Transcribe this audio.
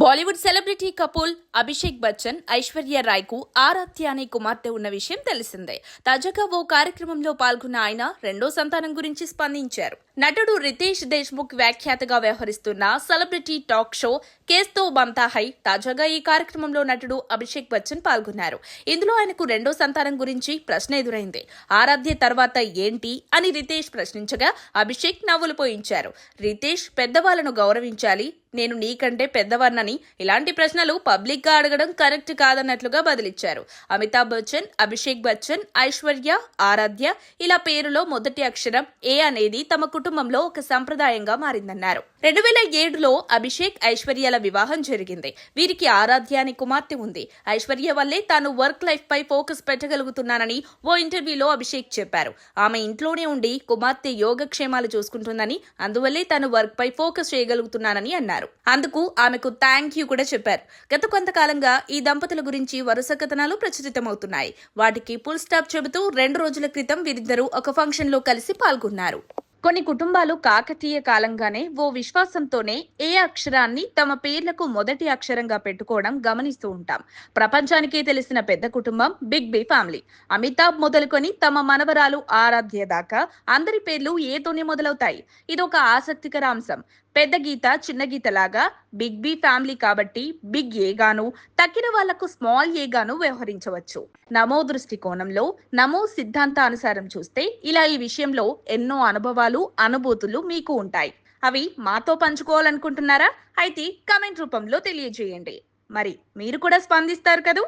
Bollywood celebrity couple Abhishek Bachchan Aishwarya రాయ్కు ఆరాధ్య అనే కుమార్తె ఉన్న విషయం తెలిసిందే. తాజాగా ఓ కార్యక్రమంలో పాల్గొన్న ఆయన రెండో సంతానం గురించి స్పందించారు. నటుడు రితేష్ దేశ్ముఖ్ వ్యాఖ్యాతగా వ్యవహరిస్తున్న సెలబ్రిటీ టాక్ షో కేస్తో బంతా హై తాజాగా ఈ కార్యక్రమంలో నటుడు అభిషేక్ బచ్చన్ పాల్గొన్నారు. ఇందులో ఆయనకు రెండో సంతానం గురించి ప్రశ్న ఎదురైంది. ఆరాధ్య తర్వాత ఏంటి అని రితేష్ ప్రశ్నించగా అభిషేక్ నవ్వులు పోయించారు. రితేష్ పెద్దవాళ్ళను గౌరవించాలి నేను నీకంటే పెద్దవాడినని ఇలాంటి ప్రశ్నలు పబ్లిక్గా అడగడం కరెక్ట్ కాదన్నట్లుగా బదిలిచ్చారు. అమితాబ్ బచ్చన్ అభిషేక్ బచ్చన్ ఐశ్వర్య ఆరాధ్య ఇలా పేరులో మొదటి అక్షరం ఏ అనేది తమ కుటుంబంలో ఒక సంప్రదాయంగా మారిందన్నారు. రెండు వేల ఏడులో అభిషేక్ ఐశ్వర్యల వివాహం జరిగింది. వీరికి ఆరాధ్య అనే కుమార్తె ఉంది. ఐశ్వర్య వల్లే తాను వర్క్ లైఫ్ పై ఫోకస్ పెట్టగలుగుతున్నానని ఓ ఇంటర్వ్యూలో అభిషేక్ చెప్పారు. ఆమె ఇంట్లోనే ఉండి కుమార్తె యోగక్షేమాలు చూసుకుంటుందని అందువల్లే తాను వర్క్ పై ఫోకస్ చేయగలుగుతున్నానని అన్నారు. అందుకు ఆమెకు థ్యాంక్ యూ కూడా చెప్పారు. గత కొంతకాలంగా ఈ దంపతుల గురించి వరుస కథనాలు ప్రచురితమవుతున్నాయి. వాటికి ఫుల్ స్టాప్ చెబుతూ రెండు రోజుల క్రితం వీరిద్దరూ ఒక ఫంక్షన్లో కలిసి పాల్గొన్నారు. కొన్ని కుటుంబాలు కాకతీయ కాలంగానే ఓ విశ్వాసంతోనే ఏ అక్షరాన్ని తమ పేర్లకు మొదటి అక్షరంగా పెట్టుకోవడం గమనిస్తూ ఉంటాం. ప్రపంచానికే తెలిసిన పెద్ద కుటుంబం బిగ్ బి ఫ్యామిలీ. అమితాబ్ మొదలుకొని తమ మనవరాలు ఆరాధ్య దాకా అందరి పేర్లు ఏతోనే మొదలవుతాయి? ఇదొక ఆసక్తికర అంశం. పెద్ద గీత చిన్న గీత లాగా బిగ్ బి ఫ్యామిలీ కాబట్టి బిగ్ ఏ గాను తక్కిన వాళ్ళకు స్మాల్ ఏ గాను వ్యవహరించవచ్చు. నమో దృష్టికోణంలో నమో సిద్ధాంతానుసారం చూస్తే ఇలా ఈ విషయంలో ఎన్నో అనుభవాలు అనుభూతులు మీకు ఉంటాయి. అవి మాతో పంచుకోవాలనుకుంటున్నారా? అయితే కమెంట్ రూపంలో తెలియజేయండి. మరి మీరు కూడా స్పందిస్తారు కదూ?